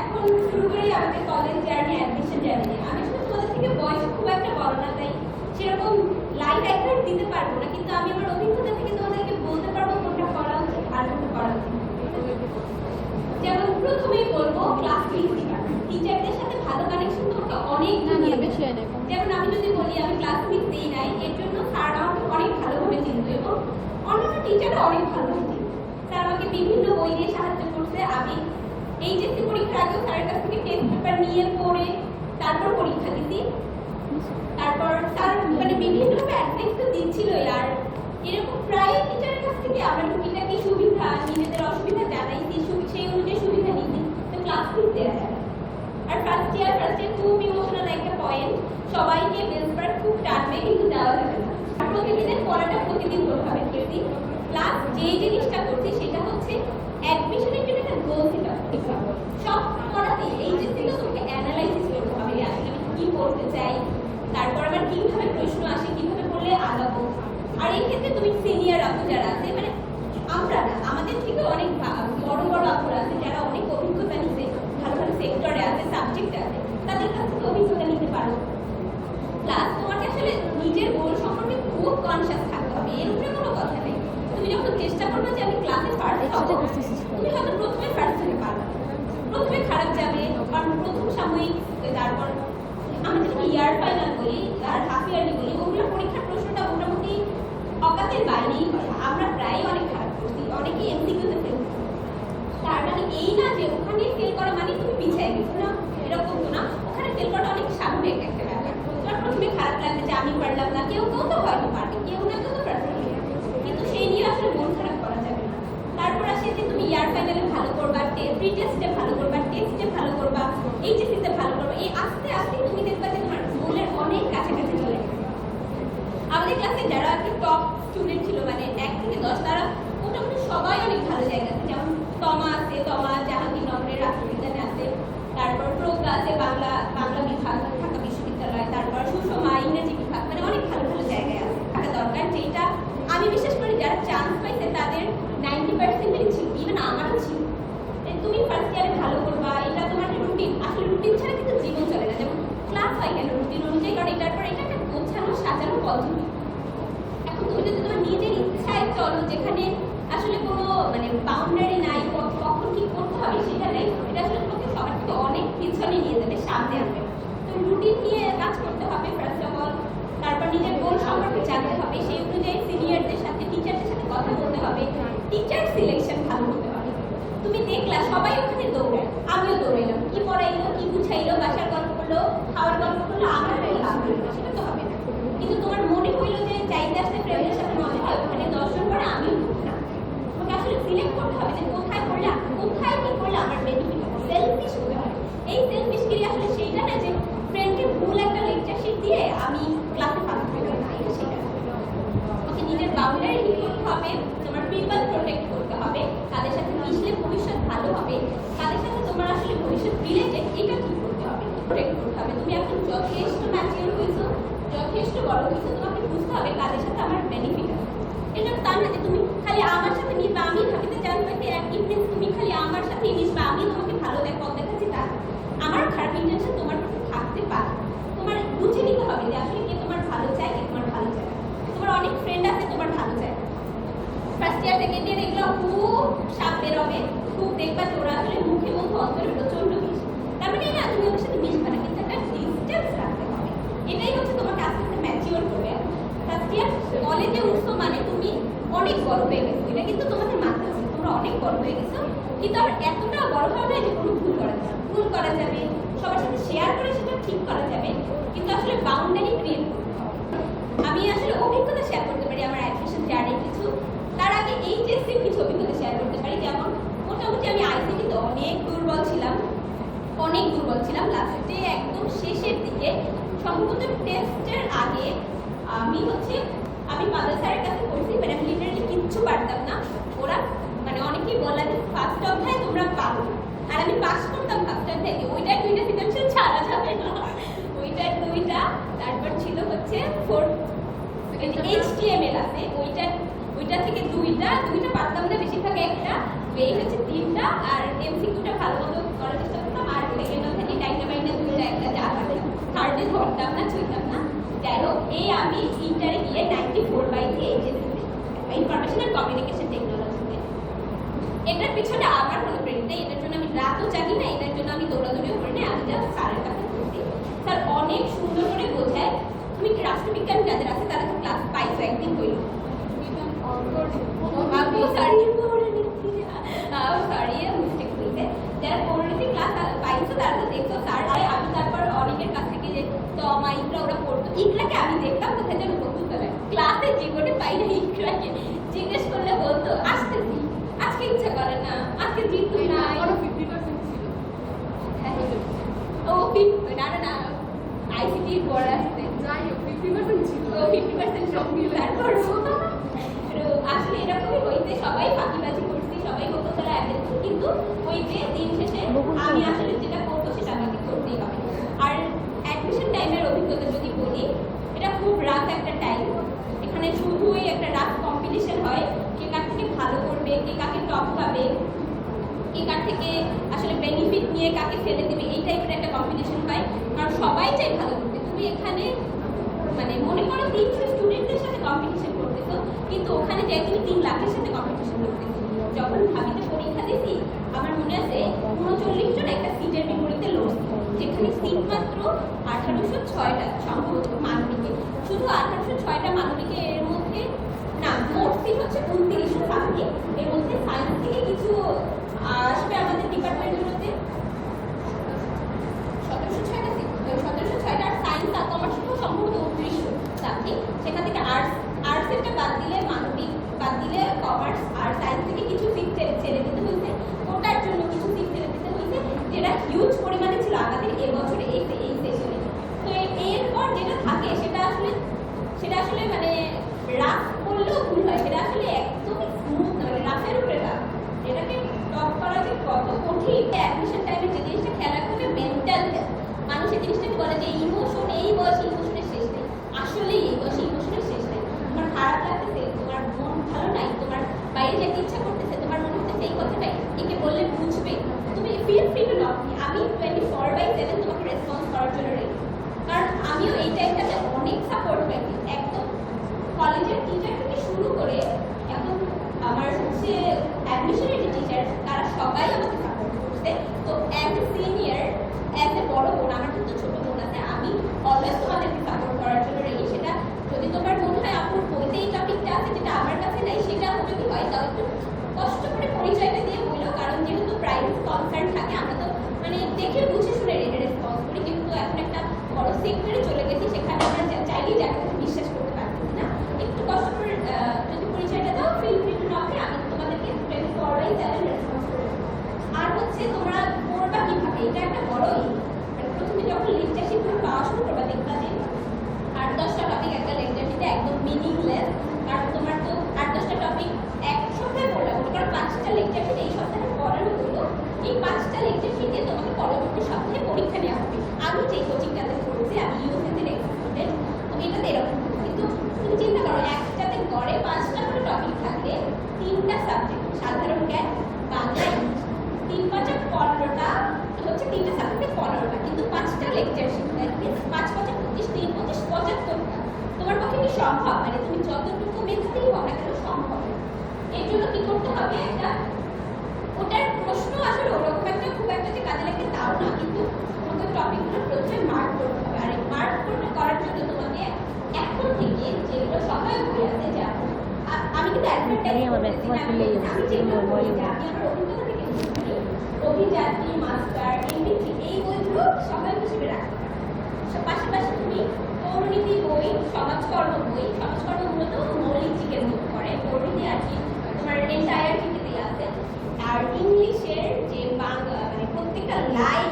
এখন শুরু করি আমাদের কলেজ জার্নি অ্যাডমিশন জার্নি আমি আসলে তোমাদের থেকে বয়স খুব একটা বড় তাই সেরকম লাইট অ্যাক্টার দিতে পারব না কিন্তু আমি আমার অভিজ্ঞতা থেকে তোমাদেরকে বলতে পারব কোনটা করা আর কোনটা করা উচিত। যেমন প্রথমেই বলব ক্লাস প্রিন্সিপাল টিচারদের সাথে ভালো কানেকশন তোমাকে অনেক যেমন আমি যদি বলি, আমি ক্লাস মিস দিই এর জন্য স্যার অনেক ভালোভাবে চিনত এবং অন্যান্য টিচাররা অনেক চিনত স্যার আমাকে বিভিন্ন বই দিয়ে সাহায্য করছে। আমি এইচএসসি পরীক্ষার আগেও স্যারের কাছ থেকে টেস্ট পেপার নিয়ে পড়ে তারপর পরীক্ষা দিছি। তারপর স্যার মানে বিভিন্নভাবে অ্যাডভাইস তো দিচ্ছিলই আর এরকম প্রায় টিচারের কাছ থেকে আমরা টুকিটাকি সুবিধা, নিজেদের অসুবিধা জানাইছি সেই অনুযায়ী সুবিধা নিচ্ছি তো ক্লাস মিস দেওয়া আর ফার্স্ট ইয়ার ফার্স্ট ইয়ার খুব ইমোশনাল একটা পয়েন্ট সবাইকে বেসবার খুব টানবে, কিন্তু দেওয়া যাবে না। প্রতিদিনের পড়াটা প্রতিদিন করতে হবে প্লাস যে জিনিসটা করছি, সেটা হচ্ছে অ্যাডমিশনের জন্য একটা গোল সেট সব পড়াতে এই যে ছিল তোমাকে অ্যানালাইসিস করতে হবে আমি কি করতে চাই। তারপর আবার কীভাবে প্রশ্ন আসে, কীভাবে পড়লে আগাবো। আর এই ক্ষেত্রে তুমি সিনিয়র আপু যারা আছে মানে আমরা না, আমাদের থেকে অনেক ভা- বড় বড় আপুরা আছে যারা অনেক অভিজ্ঞতা নিতে ভালো ভালো সেক্টরে আছে সাবজেক্টে আছে তাদের কাছ থেকে অভিজ্ঞতা নিতে পারো প্লাস তোমাকে আসলে নিজের গোল সম্পর্কে খুব কনসিয়াস থাকতে হবে এর উপরে কোনো কথা নেই তুমি যখন চেষ্টা করবে যে আমি ক্লাসে ফার্স্ট হব একসাথে করতেছিস তো। তুমি হয়তো প্রথমে ফার্স্ট হতে পারবে না। প্রথমে খারাপ যাবে কারণ প্রথম সাময়িক তারপর আমরা যখন ইয়ার ফাইনাল বলি আর হাফ ইয়ারলি বলি ওগুলো পরীক্ষার প্রশ্নটা মোটামুটি বাইরেই হয় আমরা প্রায় অনেক খারাপ করছি, অনেকেই এমসিকিউতে ফেল তার মানে এই না যে ওখানে ফেল করা মানে তুমি পিছিয়ে গেছো না, এরকম তো না। ওখানে ফেল করাটা অনেক স্বাভাবিক একটা ব্যাপার। তোমার প্রথমে খারাপ লাগবে যে আমি পারলাম না, কেউ কেউ তো হয়তো পারবে, কেউ না কেউ তো পারবে। কিন্তু সেই নিয়ে আসলে মন খারাপ করা যাবে না। তারপর আসে যে তুমি ইয়ার ফাইনালে ভালো করবা প্রি টেস্টে ভালো করবা টেস্টে ভালো করবা এইচএসসিতে ভালো করবা, এই আস্তে আস্তে তুমি দেখবা যে তোমার গোলের অনেক কাছাকাছি চলে গেছে। আমাদের ক্লাসে যারা টপ স্টুডেন্ট ছিল মানে এক থেকে দশ তারা মোটামুটি সবাই অনেক ভালো জায়গা যেমন তমা আছে, তমা জাহাঙ্গীরনগরের রাষ্ট্রবিজ্ঞানে আছে, তারপর প্রজ্ঞা আছে, বাংলা বাংলা বিভাগ, ঢাকা বিশ্ববিদ্যালয়, তারপর সুষমা, ইংরেজি বিভাগ মানে অনেক ভালো ভালো জায়গায় আছে, থাকা দরকার। যেটা আমি বিশেষ করি যারা চান্স পাইছে তাদের নাইনটি পার্সেন্টেরই ছিল ইভেন আমারও ছিল। তুমি ফার্স্ট ইয়ারে ভালো করবা, এটা তোমার রুটিন আসলে রুটিন ছাড়া কিন্তু জীবন চলে না। যেমন ক্লাস হয় কেন? রুটিন অনুযায়ী, কারণ এটার পর এটা একটা গোছানো, সাজানো পদ্ধতি এখন তুমি যদি তোমার নিজের ইচ্ছায় চলো যেখানে আসলে কোনো মানে বাউন্ডারি নাই কখন কি করতে হবে সেটা নেই। এটা আসলে তোমাকে সবার থেকে অনেক পিছনে নিয়ে যাবে, সামনে আনবে। না। তো রুটিন নিয়ে কাজ করতে হবে ফার্স্ট অফ অল তারপর নিজের গোল সম্পর্কে জানতে হবে, সেই অনুযায়ী সিনিয়রদের সাথে টিচারদের সাথে কথা বলতে হবে টিচার সিলেকশন ভালো হতে হবে। তুমি দেখলা সবাই ওখানে দৌড়ায়, আমিও দৌড়াইলাম, কি পড়াইলো, কি বুঝাইলো, বাসার গল্প করল, খাওয়ার গল্প করল আমার সেটা তো হবে না। কিন্তু তোমার মনে হইল যে চাইতে আসতে ফ্রেন্ডের সাথে মজা হয় ওখানে দর্শন করে আমিও না তোমাকে আসলে সিলেক্ট করতে হবে যে কোথায় কি করলে আমার বেনিফিট হবে সেলফিশ হতে হবে এই আসলে সেইটা না যে ফ্রেন্ডকে ভুল একটা লেকচার দিয়ে আমি ক্লাসে হয়ে না। নিজের হবে তোমার পিপল প্রোটেক্ট করতে হবে তাদের সাথে মিশলে ভবিষ্যৎ ভালো হবে, তাদের সাথে তোমার আসলে ভবিষ্যৎ রিলেটেড এটা ঠিক করতে হবে প্রোটেক্ট করতে হবে তুমি এখন যথেষ্ট ম্যাচিওর হয়েছো যথেষ্ট বড় হয়েছো তোমাকে বুঝতে হবে কাদের সাথে আমার বেনিফিট আছে এটা তা না যে তুমি খালি আমার সাথে মিশবে আমি ভাবিতে চান পাইতে ইনফ্লুয়েন্স তুমি খালি আমার সাথে মিশবে আমি তোমাকে ভালো দেখ দেখাচ্ছি তা। আমার খারাপ ইন্টেনশন তোমার প্রতি থাকতে পারে। তোমার বুঝে নিতে হবে যে আসলে কে তোমার ভালো চায়, কে তোমার ভালো চায়। তোমার অনেক ফ্রেন্ড আছে, তোমার ভালো চায়। ফার্স্ট ইয়ার সেকেন্ড ইয়ার এগুলো খুব সাপ বেরোবে খুব দেখবা যে আসলে মুখে মুখে অন্তরে প্রচণ্ড মিশ। তার মানে না, তুমি ওদের সাথে মিশবে না, কিন্তু একটা ডিস্টেন্স রাখতে হবে। এটাই হচ্ছে তোমাকে আস্তে আস্তে ম্যাচিওর করবে। ফার্স্ট ইয়ার কলেজে উঠছো মানে অনেক বড় হয়ে গেছে। এটা কিন্তু তোমাদের মানতে হবে তোমরা অনেক বড় হয়ে গেছো। কিন্তু আবার এতটা বড় হওয়া না যে কোনো ভুল করা যাবে। ভুল করা যাবে, সবার সাথে শেয়ার করে সেটা ঠিক করা যাবে, কিন্তু আসলে বাউন্ডারি ক্রিয়েট করতে হবে। আমি আসলে অভিজ্ঞতা শেয়ার করতে পারি আমার অ্যাডমিশন জার্নি কিছু। তার আগে এইচএসসির কিছু অভিজ্ঞতা শেয়ার করতে পারি। যেমন, মোটামুটি আমি আইসিটিতে অনেক দুর্বল ছিলাম। অনেক দুর্বল ছিলাম। লাস্টে একদম শেষের দিকে। সম্পূর্ণ টেস্টের আগে আমি হচ্ছে আমি মাদার স্যারের কাছে পড়ছি মানে আমি লিটারালি কিচ্ছু পারতাম না। ওরা মানে অনেকেই বলা যে ফার্স্ট অধ্যায় তোমরা পারো। আর আমি পাস করতাম ফার্স্ট অধ্যায় ওইটা দুইটা সিলেকশন ছাড়া যাবে না। ওইটা দুইটা তারপর ছিল হচ্ছে ফোর্থ এইচটিএমএল আছে। ওইটা ওইটা থেকে দুইটা দুইটা পারতাম না বেশিরভাগ একটা। এই হচ্ছে তিনটা আর এমসিকিউটা ভালো মতো করার চেষ্টা করতাম। আর সেকেন্ড হচ্ছে যে টাইমটা দুইটা একটা যা পারতাম থার্ডে ধরতাম না ছুঁইতাম না। হোক এই আমি ইন্টারে গিয়ে নাইনটি ফোর বাই এইচএসসিতে ইনফরমেশন অ্যান্ড কমিউনিকেশন টেকনোলজিতে এটার পিছনে আমার কোনো প্রেরিত নেই। এটার জন্য আমি রাতও জাগি না। এটার জন্য আমি দৌড়াদৌড়িও করি না। আমি জাস্ট স্যারের কাছে পড়ছি স্যার অনেক সুন্দর করে বোঝায়। তুমি রাষ্ট্রবিজ্ঞান যাদের আছে তারা তো ক্লাস পাইছো একদিন কইলো আপু সরি সরি মিস্টেক হয়েছে যারা পৌরনীতি ক্লাস পাইছো তারা তো দেখছ স্যার আর আমি তারপর অনেকের কাছ থেকে যে তমা ইকরা ওরা পড়তো। ইকরাকে আমি দেখতাম কোথায় যেন বকুলতলায় ক্লাসে জীবনে পাই না ইকরাকে জিজ্ঞেস করলে বলতো আসতেছি আজকে ইচ্ছা করে না আজকে জিতু নাই। হ্যাঁ, ও না না না আইসিটি পড়ে আসতে। ও ফিফটি পার্সেন্ট তারপর আসলে এরকমই হইতে সবাই ফাঁকিবাজি করছি সবাই হতো তারা কিন্তু ওই যে দিন শেষে আমি আসলে যেটা করব সেটা আমাকে করতেই হবে আর অ্যাডমিশন টাইমের অভিজ্ঞতা যদি বলি এটা খুব রাফ একটা টাইম এখানে শুধুই একটা রাফ কম্পিটিশন হয় কে কার থেকে ভালো করবে কে কাকে টপ পাবে কার থেকে আসলে বেনিফিট নিয়ে কাকে ফেলে দেবে, এই টাইপের একটা কম্পিটিশন পাই। কারণ সবাই চাই ভালো করতে। তুমি এখানে মানে মনে করো তিনশো স্টুডেন্টদের সাথে কম্পিটিশন করতেছো, কিন্তু ওখানে যাই তুমি তিন লাখের সাথে কম্পিটিশন করতেছো। যখন ভাবিতে পরীক্ষা দিছি, আমার মনে আছে উনচল্লিশ জন একটা সিটের বিপরীতে লড়ছে যেখানে সিট মাত্র আঠারোশো ছয়টা সম্ভবত মানবিকে। শুধু আঠারোশো ছয়টা মানবিকে এর মধ্যে না, মোট সিট হচ্ছে উনত্রিশশো সামথিং এর মধ্যে সায়েন্স থেকে কিছু আসবে আমাদের ডিপার্টমেন্টগুলোতে? সতেরোশো ছয়টা সতেরোশো ছয়টা আর সায়েন্স আর কমার্স তো সম্ভবত উনত্রিশশো সামথিং সেখান থেকে আর্টস আর্টসেরটা বাদ দিলে মানবিক, বাদ দিলে কমার্স আর সায়েন্স থেকে কিছু সিট ছেড়ে দিতে হয়েছে। ওটার জন্য কিছু সিট ছেড়ে দিতে হয়েছে, যেটা হিউজ পরিমাণে ছিল আমাদের এবছরে এই এই সেশনে তো এরপর যেটা থাকে, সেটা আসলে সেটা আসলে মানে রাফ করলেও ভুল হয়, সেটা আসলে একদমই স্মুথ না মানে রাফের উপরে রাফ এটাকে টপ করা যে কত কঠিন অ্যাডমিশন টাইমে যে জিনিসটা খেয়াল রাখতে হবে মেন্টাল মানুষ এই জিনিসটাকে বলে যে ইমোশন এই বয়সে ইমোশনের শেষ নেই আসলে এই বয়সে ইমোশনের শেষ নেই তোমার খারাপ লাগতেছে তোমার মন ভালো নাই তোমার বাইরে যেতে ইচ্ছা করতেছে তোমার মনে হচ্ছে এই কথাটাই একে বললে বুঝবে তুমি ফিল ফ্রি টু লভ আমি টোয়েন্টি ফোর বাই সেভেন তোমাকে রেসপন্স করার জন্য রেডি কারণ আমিও এই টাইমটাতে অনেক সাপোর্ট পেয়েছি একদম কলেজের টিচার থেকে শুরু করে এখন আমার হচ্ছে অ্যাডমিশনের যে টিচার তারা সবাই আমাকে সাপোর্ট করছে তো as a senior as a বড় বোন আমার কিন্তু ছোট বোন আছে আমি অলওয়েজ তোমাদেরকে সাপোর্ট করার জন্য রেডি সেটা যদি তোমার মনে হয় আপুর বইতে এই টপিকটা আছে যেটা আমার কাছে নাই সেটা যদি হয় তাও একটু কষ্ট করে পরিচয়টা দিয়ে বলল কারণ যেহেতু প্রাইভেট কনসার্ন থাকে আমরা তো মানে দেখে বুঝে শুনে রেডি রেসপন্স করি কিন্তু এখন একটা বড় সেক্টরে চলে গেছি সেখানে আমরা চা- চাইলেই যাকে বিশ্বাস করতে পারতেছি না একটু কষ্ট করে আহ, যদি পরিচয়টা দাও ফিল ফ্রি টু নকে আমি তোমাদেরকে twenty four by seven response করব হচ্ছে তোমরা পড়বা কীভাবে? এটা একটা বড়ই মানে প্রথমে যখন লেকচার শিট পাওয়া শুরু করবা, দেখবা যে আট দশটা টপিক একটা লেকচার শিটে একদম মিনিংলেস কারণ তোমার তো আট দশটা টপিক এক সপ্তাহে পড়লা মনে করো পাঁচটা লেকচার শিট এই সপ্তাহে পড়ানো হলো এই পাঁচটা লেকচার শিটে তোমাকে পরবর্তী সপ্তাহে পরীক্ষা নেওয়া হবে। আমি যেই কোচিংটাতে পড়ছি, আমি ইউএসএতে স্টুডেন্ট তো এটাতে এরকম কিন্তু তুমি চিন্তা করো একটাতে গড়ে পাঁচটা করে টপিক থাকলে তিনটা সাবজেক্ট সাধারণ জ্ঞান বাংলা ইংলিশ তিন পাঁচে পনেরোটা হচ্ছে তিনটা সাবজেক্টে পনেরোটা কিন্তু পাঁচটা লেকচার শিখতে পাঁচ পাঁচে পঁচিশ তিন পঁচিশ পঁচাত্তরটা তোমার পক্ষে কি সম্ভব মানে তুমি যতটুকু মেধাবী হও না কেন সম্ভব না। এর জন্য কি করতে হবে একটা ওটার প্রশ্ন আসলে ওরকম একটা খুব একটা যে কাজে লাগবে তাও না কিন্তু তোমাকে টপিকগুলো প্রথমে মার্ক করতে হবে আর এই মার্ক করার জন্য তোমাকে এখন থেকে যেগুলো সহায়ক বই আছে যেমন আমি কিন্তু অ্যাডভার্টাইজ অভিজাতি মাস্টার এমডিসি এই বইগুলো সহায়ক হিসেবে রাখতে পাশাপাশি তুমি পৌরনীতি বই সমাজকর্ম বই সমাজকর্ম মূলত মৌলিক দিকের মধ্যে পড়ে পৌরনীতি আর কি তোমার এন্টায়ার দিকেতেই আছে? আর ইংলিশের যে বাংলা মানে প্রত্যেকটা লাইন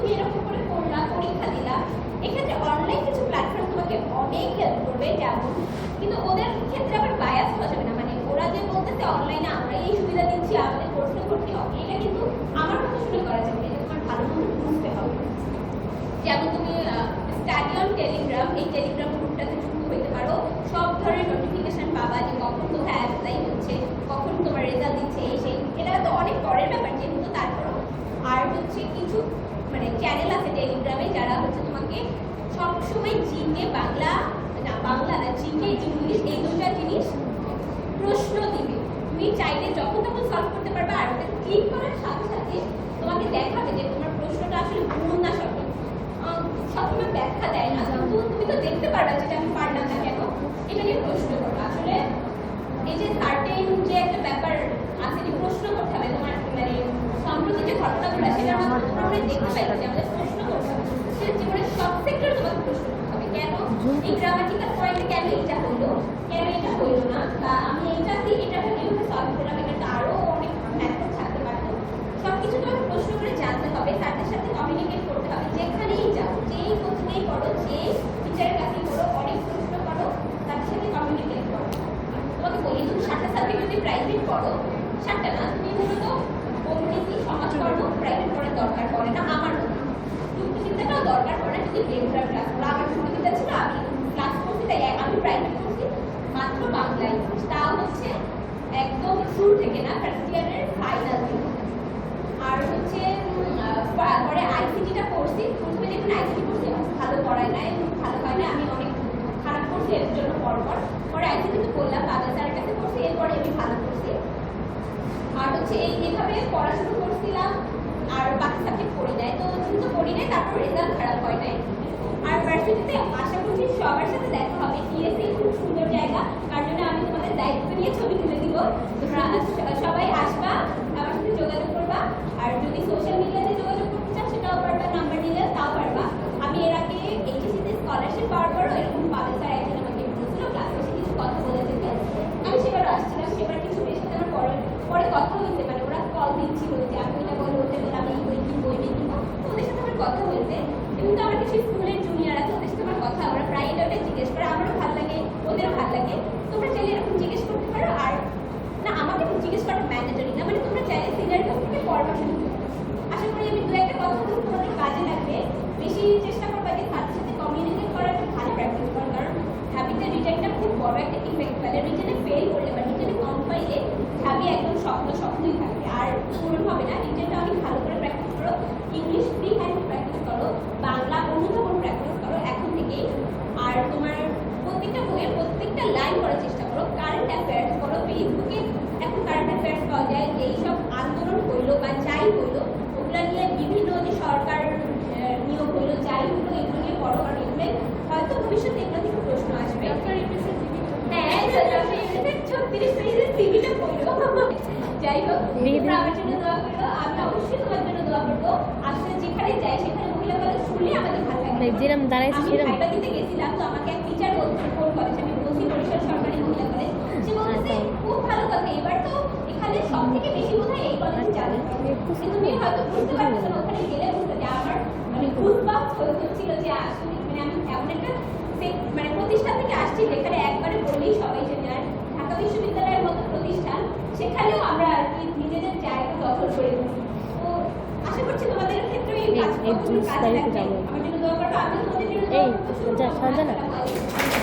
তুমি এরকম করে করলা পরীক্ষা দিলা। এক্ষেত্রে অনলাইন কিছু প্ল্যাটফর্ম তোমাকে অনেক করবে কিন্তু ওদের ক্ষেত্রে আবার বায়াস হওয়া যাবে না। মানে ওরা যে বলতেছে অনলাইনে আমরা এই সুবিধা দিচ্ছি আমাদের কোর্সে ভর্তি হবে কিন্তু আমার মতো করা যাবে। এটা তোমার বুঝতে হবে। যেমন তুমি স্টাডি অন টেলিগ্রাম এই টেলিগ্রাম গ্রুপটাতে যুক্ত হইতে পারো। সব ধরনের নোটিফিকেশন পাবা যে কখন কোথায় অ্যাপ্লাই হচ্ছে, কখন তোমার রেজাল্ট দিচ্ছে, এই সেই। এটা তো অনেক পরের ব্যাপার, যেহেতু তারপরও আর হচ্ছে কিছু। মানে চ্যানেল আছে টেলিগ্রামে যারা হচ্ছে তোমাকে সবসময় জিকে বাংলা, না বাংলা না জিকে ইংলিশ এই দুটা জিনিস প্রশ্ন দিবে। তুমি চাইলে যখন তখন সলভ করতে পারবে আর ওটা ক্লিক করার সাথে সাথে তোমাকে দেখাবে যে তোমার প্রশ্নটা আসলে ভুল না সঠিক। সবসময় ব্যাখ্যা দেয় না। তুমি তো দেখতে পারবে যেটা আমি পারলাম না কেন, এটা নিয়ে প্রশ্ন করবে আসলে এই যে সার্টেন যে একটা ব্যাপার আছে যে প্রশ্ন করতে হবে, তোমার মানে সম্প্রতি যে ঘটনাগুলো তোমরা আমরা দেখতে পাই যে আমাদের প্রশ্ন করতে হবে। সেটা জীবনের সব সেক্টরে তোমাকে প্রশ্ন করতে হবে, কেন এই গ্রামাটিক্যাল পয়েন্টে কেন এটা হলো? কেন এটা হইল না? বা আমি এইটা দিয়ে এটা কীভাবে সলভ করলাম, এটা তো আরও অনেক মেথড থাকতে পারতো। সব কিছু তোমাকে প্রশ্ন করে জানতে হবে তাদের সাথে কমিউনিকেট করতে হবে, যেখানেই যাও, যেই কোচিংয়েই পড়ো যে টিচারের কাছেই পড়ো, অনেক প্রশ্ন করো তাদের সাথে কমিউনিকেট করো সাতটা সাবজেক্ট যদি প্রাইভেট পড়ো সাতটা না তুমি মূলত অঙ্গনীতি সমাজকর্ম প্রাইভেট পড়ার দরকার পড়ে না আমার যুক্তিচিন্তাটাও দরকার পড়ে না যদি রেগুলার ক্লাস করো আমার যুক্তিচিন্তা ছিল আমি ক্লাস করছি তাই আমি প্রাইভেট করছি মাত্র বাংলায় তা হচ্ছে একদম শুরু থেকে না ফার্স্ট ইয়ারের ফাইনাল দিন আর হচ্ছে পরে আইসিটিটা করছি প্রথমে দেখুন আইসিটি করছি ভালো পড়ায় নাই, ভালো হয় না, আমি অনেক করছি, এর জন্য পরপর পরে আইসিটি তো করলাম বাবা স্যারের কাছে করছি, এরপরে আমি ভালো করছি। আর হচ্ছে এই এভাবে পড়াশুনো করছিলাম, আর বাকি সাবজেক্ট পড়ি নাই। তো যেহেতু পড়ি নাই, তারপর রেজাল্ট খারাপ হয় নাই। আর ভার্সিটিতে আশা করছি সবার সাথে দেখা হবে। টিএসসি খুব সুন্দর জায়গা, তার জন্য আমি তোমাদের দায়িত্ব নিয়ে ছবি তুলে দিব। সবাই আসবা, আমার সাথে যোগাযোগ করবা। আর যদি সোশ্যাল মিডিয়াতে যোগাযোগ করতে চাও, সেটাও পারবা নাম্বার নিলে তাও পারবা। আমি এর আগে এইচএসসিতে স্কলারশিপ পাওয়ার পরও এরকম পাবে স্যার একজন আমাকে বলছিল ক্লাসে এসে কিছু কথা বলে যেতে আমি সেবারও আসছিলাম সেবার কিছু বেশ সাথে আমার পরে কথা হয়েছে মানে ওরা কল দিচ্ছিল যে আমি এটা বলে, ওটা বলে আমি বই ওই বই তো ওদের সাথে আমার কথা হয়েছে, এবং তো আমার কিছু স্কুলের জুনিয়র আছে, ওদের সাথে আমার কথা, ওরা প্রায় এটা ওটা জিজ্ঞেস করে, আমারও ভালো লাগে, ওদেরও ভালো লাগে। তোমরা চাইলে এরকম জিজ্ঞেস করতে পারো, আর না আমাকে জিজ্ঞেস করা ম্যান্ডেটরি না মানে তোমরা চাইলে সিনিয়র কাছ থেকে পরামর্শ নিতে। আশা করি আমি দু একটা কথা বলতে তোমাদের কাজে লাগবে। বেশি চেষ্টা করবা যে তাদের সাথে কমিউনিকেট করার একটু ভালো প্র্যাকটিস করো, কারণ হ্যাবিটের রিটার্নটা খুব বড় একটা ইফেক্ট ফেলে রিটার্নে ফেল করলে বা রিটার্নে কম পাইলে হ্যাবি স্বপ্ন স্বপ্নই থাকবে আর পূরণ হবে না রিটার্নটা অনেক ভালো করে প্র্যাকটিস করো। ইংলিশ ফ্রি হ্যান্ড প্র্যাকটিস করো। বাংলা অন্যতম প্র্যাকটিস করো এখন থেকেই। আর তোমার প্রত্যেকটা বইয়ের প্রত্যেকটা লাইন করার চেষ্টা করো। কারেন্ট অ্যাফেয়ার্স করো ফেসবুকে এখন কারেন্ট অ্যাফেয়ার্স পাওয়া যায় যেই সব আন্দোলন হইল বা যাই হইল ওগুলা নিয়ে বিভিন্ন যে সরকার নিয়োগ হইল যাই হইল এগুলো নিয়ে পড়ো। কারণ এগুলো হয়তো ভবিষ্যতে এগুলো থেকে প্রশ্ন আসবে। হ্যাঁ ছত্রিশ আমি এমন একটা সে- মানে প্রতিষ্ঠান থেকে আসছি যেখানে একবারে বললেই সবাই জানে। আর ঢাকা বিশ্ববিদ্যালয়ের মতো প্রতিষ্ঠান সেখানেও আমরা আর কি নিজেদের জায়গা দখল করে দিচ্ছি তো আশা করছি তোমাদের ক্ষেত্রে এই কাজে তারিখে যাব। এই, করব।